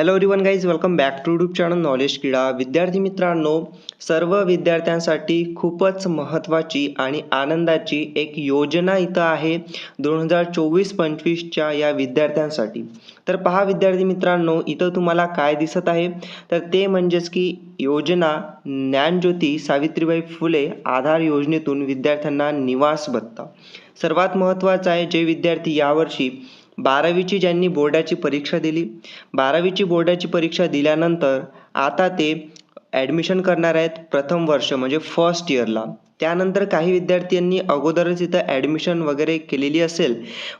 Hello रिवन guys welcome back to YouTube channel knowledge क्रीडा विद्यार्थी मित्रांनो सर्व विद्यार्थ्यांसाठी खूपच महत्त्वाची आणि आनंदाची एक योजना इथं आहे दोन हजार चोवीस पंचवीसच्या या विद्यार्थ्यांसाठी. तर पहा विद्यार्थी मित्रांनो इथं तुम्हाला काय दिसत आहे? तर ते म्हणजेच की योजना ज्ञानज्योती सावित्रीबाई फुले आधार योजनेतून विद्यार्थ्यांना निवास भत्ता सर्वात महत्त्वाचं आहे जे विद्यार्थी यावर्षी बारावीची ज्यांनी बोर्डाची परीक्षा दिली बारावीची बोर्डाची परीक्षा दिल्यानंतर आता ते ॲडमिशन करणार आहेत प्रथम वर्ष म्हणजे फर्स्ट इयरला त्यानंतर काही विद्यार्थ्यांनी अगोदरच इथं ॲडमिशन वगैरे केलेली असेल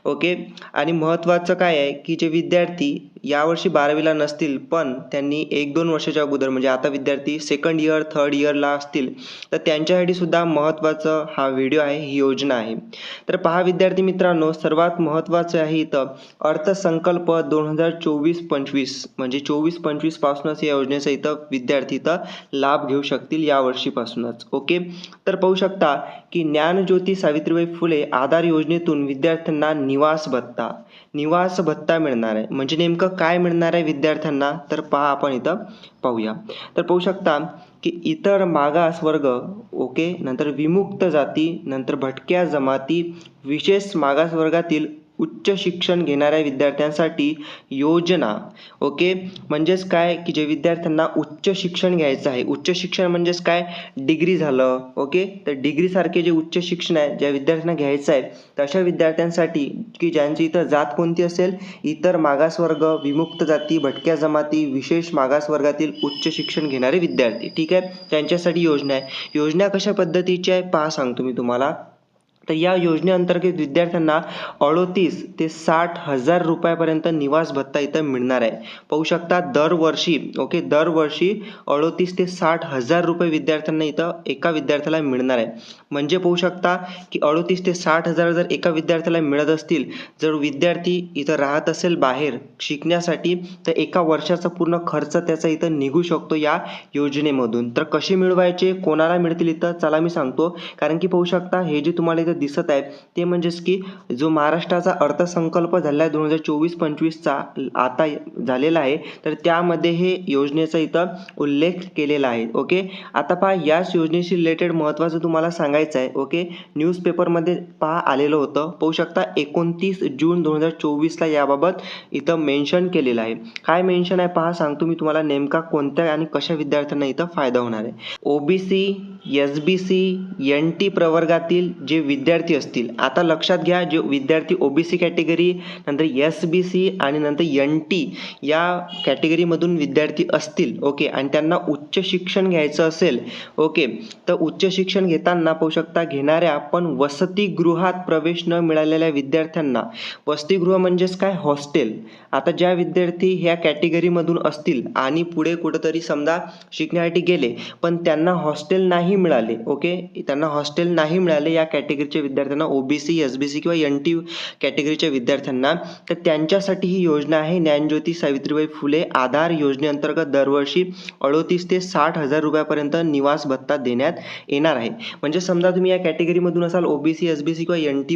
ओके आणि महत्त्वाचं काय आहे की जे विद्यार्थी यावर्षी बारावीला नसतील पण त्यांनी एक दोन वर्षाच्या अगोदर म्हणजे आता विद्यार्थी सेकंड इयर थर्ड इयरला असतील तर त्यांच्यासाठी सुद्धा महत्त्वाचं हा व्हिडिओ आहे ही योजना आहे. तर पहा विद्यार्थी मित्रांनो सर्वात महत्त्वाचं आहे इथं अर्थसंकल्प दोन हजार चोवीस पंचवीस म्हणजे चोवीस पंचवीसपासूनच या योजनेचा इथं विद्यार्थी इथं लाभ घेऊ शकतील यावर्षीपासूनच ओके तर पाहू शकता की ज्ञानज्योती सावित्रीबाई फुले आधार योजनेतून विद्यार्थ्यांना निवास भत्ता निवास भत्ता मिळणार आहे. म्हणजे नेमकं काय मिळणार आहे विद्यार्थ्यांना? तर पहा आपण इथं पाहूया. तर पाहू शकता की इतर मागास वर्ग ओके नंतर विमुक्त जाती नंतर भटक्या जमाती विशेष मागास वर्गातील उच्च शिक्षण घेणाऱ्या विद्यार्थ्यांसाठी योजना ओके म्हणजेच काय? की जे विद्यार्थ्यांना उच्च शिक्षण घ्यायचं आहे. उच्च शिक्षण म्हणजेच काय? डिग्री झालं ओके तर डिग्रीसारखे जे उच्च शिक्षण आहे ज्या विद्यार्थ्यांना घ्यायचं आहे तर अशा विद्यार्थ्यांसाठी की ज्यांची इथं जात कोणती असेल? इतर मागासवर्ग विमुक्त जाती भटक्या जमाती विशेष मागास वर्गातील उच्च शिक्षण घेणारे विद्यार्थी ठीक आहे? त्यांच्यासाठी योजना आहे. योजना कशा पद्धतीची आहे? पहा सांगतो मी तुम्हाला. तर या योजनेअंतर्गत विद्यार्थ्यांना अडोतीस ते साठ हजार रुपयापर्यंत निवास भत्ता इथं मिळणार आहे. पाहू शकता दरवर्षी ओके दरवर्षी अडोतीस ते साठ हजार रुपये विद्यार्थ्यांना इथं एका विद्यार्थ्याला मिळणार आहे. म्हणजे पाहू शकता की अडोतीस ते साठ हजार जर एका विद्यार्थ्याला मिळत असतील जर विद्यार्थी इथं राहत असेल बाहेर शिकण्यासाठी तर एका वर्षाचा पूर्ण खर्च त्याचा इथं निघू शकतो या योजनेमधून. तर कसे मिळवायचे कोणाला मिळतील इथं चला मी सांगतो. कारण की पाहू शकता हे जे तुम्हाला इथं दिसत आहे ते म्हणजेच की जो महाराष्ट्राचा अर्थसंकल्प झाला आहे दोन हजार चोवीस पंचवीसचा आता झालेला आहे तर त्यामध्ये हे योजनेचा इथं उल्लेख केलेला आहे. ओके? आता पहा याच योजनेशी रिलेटेड महत्त्वाचं तुम्हाला सांगायचं आहे. ओके? न्यूजपेपरमध्ये पहा आलेलं होतं. पाहू शकता एकोणतीस जून दोन हजार चोवीसला याबाबत इथं मेन्शन केलेलं आहे. काय मेन्शन आहे? पहा सांगतो मी तुम्हाला नेमका कोणत्या आणि कशा विद्यार्थ्यांना इथं फायदा होणार आहे. OBC S B C N T प्रवर्गातील जे विद्यार्थी असतील. आता लक्षात घ्या जे विद्यार्थी ओबीसी कॅटेगरी नंतर एस बी सी आणि नंतर एन टी या कॅटेगरीमधून विद्यार्थी असतील ओके आणि त्यांना उच्च उच्च शिक्षण घ्यायचं असेल ओके तर उच्च शिक्षण घेताना पाहू शकता घेणाऱ्या पण वसतिगृहात प्रवेश न मिळालेल्या विद्यार्थ्यांना वसतिगृह म्हणजेच काय? हॉस्टेल. आता ज्या विद्यार्थी ह्या कॅटेगरीमधून असतील आणि पुढे कुठंतरी समजा शिकण्यासाठी गेले पण त्यांना हॉस्टेल नाही मिळाले ओके त्यांना हॉस्टेल नाही मिळाले या कॅटेगरीच्या विद्यार्थ्यांना ओबीसी एस बी सी किंवा एन टी कॅटेगरीच्या विद्यार्थ्यांना तर त्यांच्यासाठी ही योजना आहे ज्ञानज्योती सावित्रीबाई फुले आधार योजनेअंतर्गत दरवर्षी अडोतीस ते साठ हजार रुपयापर्यंत निवास भत्ता देण्यात येणार आहे. म्हणजे समजा तुम्ही या कॅटेगरीमधून असाल ओबीसी एस बी सी किंवा एन टी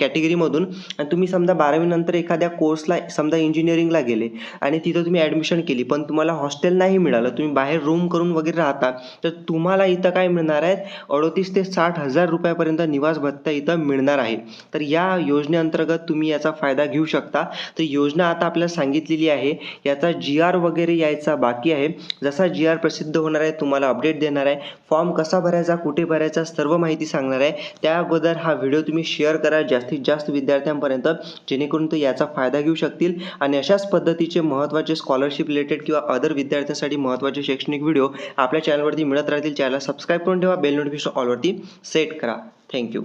कॅटेगरीमधून आणि तुम्ही समजा बारावीनंतर एखाद्या कोर्सला समजा इंजिनिअरिंगला गेले आणि तिथं तुम्ही ॲडमिशन केली पण तुम्हाला हॉस्टेल नाही मिळालं तुम्ही बाहेर रूम करून वगैरे राहता तर तुम्हाला इथं काय मिळणार आहे अडोतीस ते साठ हजार रुपयापर्यंत निवास भत्ता इथं मिळणार आहे. तर या योजनेअंतर्गत तुम्ही याचा फायदा घेऊ शकता. तर योजना आता आपल्याला सांगितलेली आहे याचा जी आर वगैरे यायचा बाकी आहे. जसा जी आर प्रसिद्ध होणार आहे तुम्हाला अपडेट देणार आहे फॉर्म कसा भरायचा कुठे भरायचा सर्व माहिती सांगणार आहे. त्या अगोदर हा व्हिडिओ तुम्ही शेअर करा जास्तीत जास्त विद्यार्थ्यांपर्यंत जेणेकरून ते याचा फायदा घेऊ शकतील. आणि अशाच पद्धतीचे महत्त्वाचे स्कॉलरशिप रिलेटेड किंवा अदर विद्यार्थ्यांसाठी महत्त्वाचे शैक्षणिक व्हिडिओ आपल्या चॅनलवरती मिळत राहतील. चॅनल सबस्क्राईब करून ठेवा बेल नोटिफिकेशन ऑलवरती सेट करा. Thank you